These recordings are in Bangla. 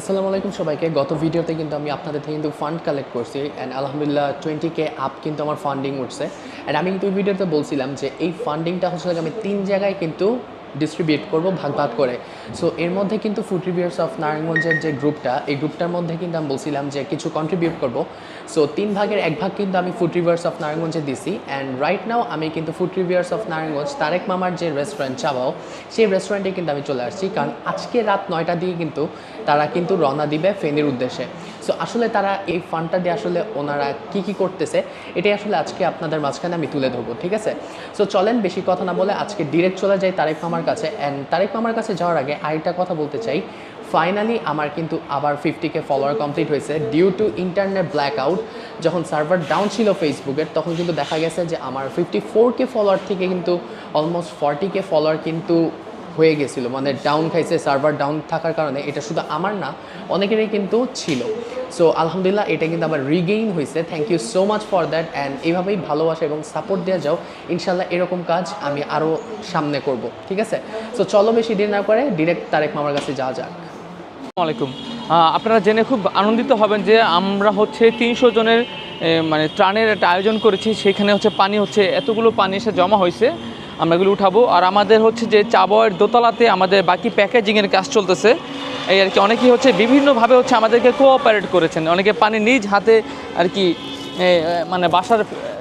আসসালামু আলাইকুম সবাইকে। গত ভিডিওতে কিন্তু আমি আপনাদের থেকে কিন্তু ফান্ড কালেক্ট করছি অ্যান্ড আলহামদুলিল্লাহ টোয়েন্টি কে আপ কিন্তু আমার ফান্ডিং উঠছে। অ্যান্ড আমি কিন্তু ভিডিওতে বলছিলাম যে এই ফান্ডিংটা হচ্ছে আমি তিন জায়গায় কিন্তু ডিস্ট্রিবিউট করব, ভাগ ভাগ করে। সো এর মধ্যে কিন্তু ফুড অফ নারায়ণগঞ্জের যে গ্রুপটা এই গ্রুপটার মধ্যে কিন্তু আমি বলছিলাম যে কিছু কন্ট্রিবিউট করব। সো তিন ভাগের এক ভাগ কিন্তু আমি ফুড রিভিউয়ার্স অফ নারায়ণগঞ্জে দিছি। অ্যান্ড রাইট নাও আমি কিন্তু food reviewers of Narayanganj Tarek মামার যে রেস্টুরেন্ট চাবাও সেই রেস্টুরেন্টে কিন্তু আমি চলে আসছি। কারণ আজকে রাত নয়টা দিয়ে কিন্তু তারা কিন্তু রওনা দিবে ফেনীর উদ্দেশ্যে। সো আসলে তারা এই ফান্ডটা দিয়ে আসলে ওনারা কি কি করতেছে, এটাই আসলে আজকে আপনাদের মাঝখানে আমি তুলে ধরবো, ঠিক আছে? সো চলেন বেশি কথা না বলে আজকে ডিরেক্ট চলে যাই তারেক মামার কাছে অ্যান্ড তারেক মামার কাছে যাওয়ার আগে আরেকটা কথা বলতে চাই। ফাইনালি আমার কিন্তু আবার ফিফটি কে ফলোয়ার কমপ্লিট হয়েছে due to internet blackout যখন সার্ভার ডাউন ছিল ফেসবুকের তখন কিন্তু দেখা গেছে যে আমার ফিফটি ফোর কে ফলোয়ার থেকে কিন্তু অলমোস্ট ফর্টি কে ফলোয়ার কিন্তু হয়ে গেছিল মানে ডাউন খাইছে সার্ভার ডাউন থাকার কারণে এটা শুধু আমার না, অনেকেরই কিন্তু ছিল। সো আলহামদুলিল্লাহ, এটা কিন্তু আবার রিগেইন হয়েছে thank you so much for that and এইভাবেই ভালোবাসা এবং সাপোর্ট দেওয়া যাও। ইনশাল্লাহ এরকম কাজ আমি আরও সামনে করব, ঠিক আছে? সো চলো বেশি দেরি না করে ডিরেক্ট তারেক মামার কাছে যাওয়া যাক। আলাইকুম। আপনারা জেনে খুব আনন্দিত হবেন যে আমরা হচ্ছে তিনশো জনের মানে ত্রাণের একটা আয়োজন করেছি। সেখানে হচ্ছে পানি হচ্ছে, এতগুলো পানি এসে জমা হয়েছে আমরা এগুলো উঠাবো। আর আমাদের হচ্ছে যে চাবয়ের দোতলাতে আমাদের বাকি প্যাকেজিংয়ের কাজ চলতেছে। এই আর কি অনেকেই হচ্ছে বিভিন্নভাবে হচ্ছে আমাদেরকে কোঅপারেট করেছেন। অনেকে পানি নিজ হাতে আর কি মানে বাসার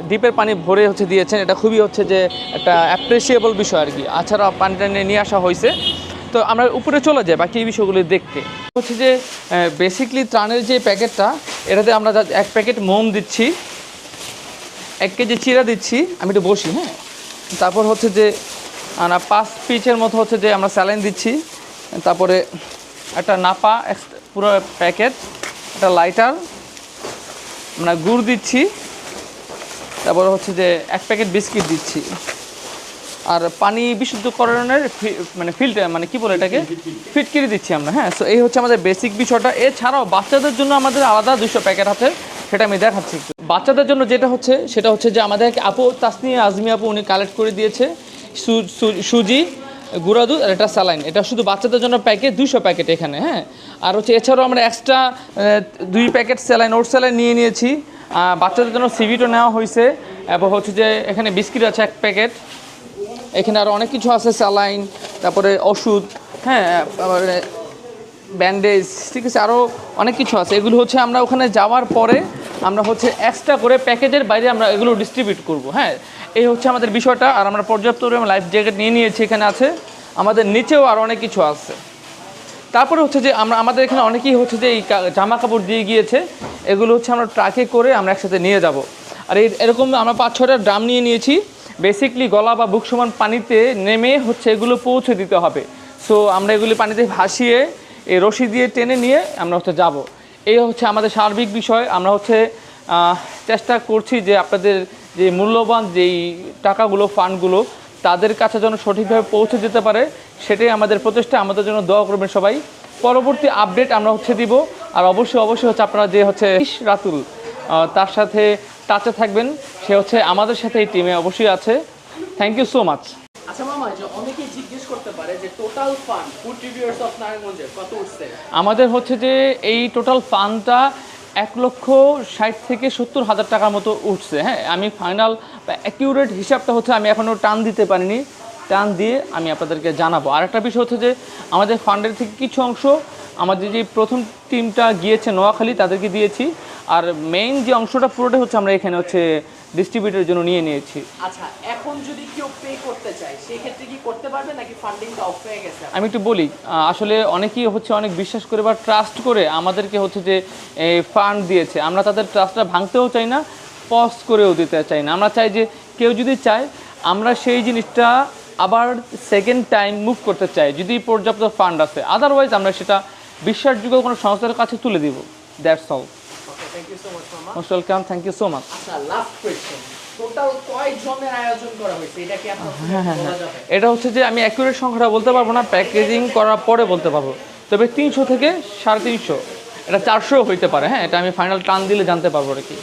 ডিপের পানি ভরে হচ্ছে দিয়েছেন। এটা খুবই হচ্ছে যে একটা অ্যাপ্রিসিয়েবল বিষয় আর কি। আছাড়া পানিটা নিয়ে আসা হয়েছে। তো আমরা উপরে চলে যাই বাকি এই বিষয়গুলো দেখতে। হচ্ছে যে বেসিকলি ত্রাণের যে প্যাকেটটা, এটাতে আমরা এক প্যাকেট মোম দিচ্ছি। এক কেজি চিরা দিচ্ছি। আমি একটু বসি হ্যাঁ? তারপর হচ্ছে যে পাঁচ পিচের মতো হচ্ছে যে আমরা স্যালাইন দিচ্ছি। তারপরে একটা নাপা পুরো প্যাকেট, একটা লাইটার, আমরা গুড় দিচ্ছি। তারপরে হচ্ছে যে এক প্যাকেট বিস্কিট দিচ্ছি। আর পানি বিশুদ্ধকরণের মানে ফিল্টার মানে কি বলে এটাকে? ফিটকিরি দিচ্ছি আমরা হ্যাঁ। সো এই হচ্ছে আমাদের বেসিক বিষয়টা। এছাড়াও বাচ্চাদের জন্য আমাদের আলাদা দুশো প্যাকেট আছে, সেটা আমি দেখাচ্ছি। বাচ্চাদের জন্য যেটা হচ্ছে, সেটা হচ্ছে যে আমাদের আপু, তাসনিয়া, আজমি আপু, উনি কালেক্ট করে দিয়েছে। সুজি, গুঁড়া দুধ আর এটা স্যালাইন এটা শুধু বাচ্চাদের জন্য প্যাকেট দুইশো প্যাকেট এখানে হ্যাঁ? আর হচ্ছে এছাড়াও আমরা এক্সট্রা দুই প্যাকেট স্যালাইন ওট স্যালাইন নিয়ে নিয়েছি। বাচ্চাদের জন্য সিভিটও নেওয়া হয়েছে। এবং হচ্ছে যে এখানে বিস্কিট আছে এক প্যাকেট এখানে আরও অনেক কিছু আছে স্যালাইন তারপরে ওষুধ হ্যাঁ ব্যান্ডেজ ঠিক আছে আরও অনেক কিছু আছে। এগুলো হচ্ছে আমরা ওখানে যাওয়ার পরে আমরা হচ্ছে এক্সট্রা করে প্যাকেজের বাইরে আমরা এগুলো ডিস্ট্রিবিউট করব। হ্যাঁ এই হচ্ছে আমাদের বিষয়টা। আর আমরা পর্যাপ্ত পরিমাণ লাইফ জ্যাকেট নিয়ে নিয়েছি এখানে আছে। আমাদের নিচেও আরও অনেক কিছু আছে। তারপরে হচ্ছে যে আমরা, আমাদের এখানে অনেকেই হচ্ছে যে এই জামা কাপড় দিয়ে গিয়েছে। এগুলো হচ্ছে আমরা ট্রাকে করে আমরা একসাথে নিয়ে যাব। আর এই, এরকম আমরা পাঁচ ছটা ড্রাম নিয়ে নিয়েছি। বেসিকলি গলা বা বুক সমান পানিতে নেমে হচ্ছে এগুলো পৌঁছে দিতে হবে। সো আমরা এগুলি পানিতে ভাসিয়ে এই রশি দিয়ে টেনে নিয়ে আমরা হচ্ছে যাব। এই হচ্ছে আমাদের সার্বিক বিষয়। আমরা হচ্ছে চেষ্টা করছি যে আপনাদের যে মূল্যবান যেই টাকাগুলো, ফান্ডগুলো, তাদের কাছে যেন সঠিকভাবে পৌঁছে যেতে পারে, সেটাই আমাদের প্রচেষ্টা। আমাদের জন্য দোয়া করবেন সবাই। পরবর্তী আপডেট আমরা হচ্ছে দিব। আর অবশ্যই অবশ্যই হচ্ছে আপনারা যে হচ্ছে রাতুল তার সাথে টাচে থাকবেন। সে হচ্ছে আমাদের সাথে এই টিমে অবশ্যই আছে। থ্যাংক ইউ সো মাচ আচ্ছা মামা যে অনেকেই জিজ্ঞেস করতে পারে যে টোটাল ফান্ড অফ কত উঠছে? আমাদের হচ্ছে যে এই টোটাল ফান্ডটা এক লক্ষ ষাট থেকে সত্তর হাজার টাকার মতো উঠছে হ্যাঁ? আমি ফাইনাল অ্যাকিউরেট হিসাবটা হচ্ছে আমি এখনও টান দিতে পারিনি। টান দিয়ে আমি আপনাদেরকে জানাব। আর একটা বিষয় হচ্ছে যে আমাদের ফান্ডের থেকে কিছু অংশ আমাদের যে প্রথম টিমটা গিয়েছে নোয়াখালী, তাদেরকে দিয়েছি। আর মেইন যে অংশটা পুরোটাই হচ্ছে আমরা এখানে হচ্ছে ডিস্ট্রিবিউটের জন্য নিয়ে নিয়েছি। আচ্ছা এখন যদি কেউ পে করতে চায় সেই ক্ষেত্রে কি করতে পারবে নাকি ফান্ডিংটা অফ হয়ে গেছে আমি একটু বলি আসলে অনেকেই হচ্ছে অনেক বিশ্বাস করে বা ট্রাস্ট করে আমাদেরকে হচ্ছে যে ফান্ড দিয়েছে। আমরা তাদের ট্রাস্টটা ভাঙতেও চাই না পজ করেও দিতে চাই না। আমরা চাই যে কেউ যদি চায় আমরা সেই জিনিসটা আবার সেকেন্ড টাইম মুভ করতে চাই যদি পর্যাপ্ত ফান্ড আছে। আদারওয়াইজ আমরা সেটা বিশ্বাসযোগ্য কোনো সংস্থার কাছে তুলে দিব। That's all thank you so much মামা most welcome thank you so much আচ্ছা লাস্ট কোয়েশ্চেন টোটাল কয় আয়োজন করা হয়েছে এটা কি আপনার বলা যাবে? এটা হচ্ছে যে আমি অ্যাকুরেট সংখ্যাটা বলতে পারব না প্যাকেজিং করার পরে বলতে পারব। তবে তিনশো থেকে সাড়ে তিনশো এটা চারশো হইতে পারে হ্যাঁ এটা আমি ফাইনাল টান দিলে জানতে পারব আর কি।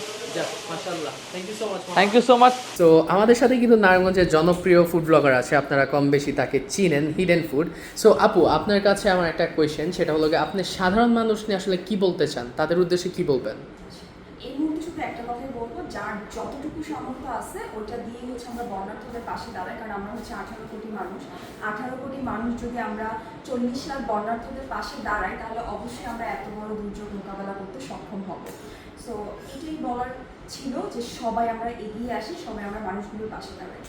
Thank you so much thank you so much তো আমাদের সাথে কিন্তু নারায়ণগঞ্জের জনপ্রিয় ফুড ব্লগার আছে আপনারা কম বেশি তাকে চিনেন হিডেন ফুড সো আপু আপনার কাছে আমার একটা কোয়েশ্চেন সেটা হলো আপনি সাধারণ মানুষ নিয়ে আসলে কি বলতে চান? তাদের উদ্দেশ্যে কি বলবেন? শুধু একটা কথাই বলব, যার যতটুকু সামর্থ্য আছে, ওটা দিয়ে হচ্ছে আমরা বর্ণার্থদের পাশে দাঁড়াই। কারণ আমরা হচ্ছে আঠারো কোটি মানুষ। আঠারো কোটি মানুষ যদি আমরা চল্লিশ লাখ বর্ণার্থদের পাশে দাঁড়াই, তাহলে অবশ্যই আমরা এত বড় দুর্যোগ মোকাবেলা করতে সক্ষম হব। সো এটাই বলার ছিল যে সবাই আমরা এগিয়ে আসি, সবাই আমরা মানুষগুলোর পাশে দাঁড়াই।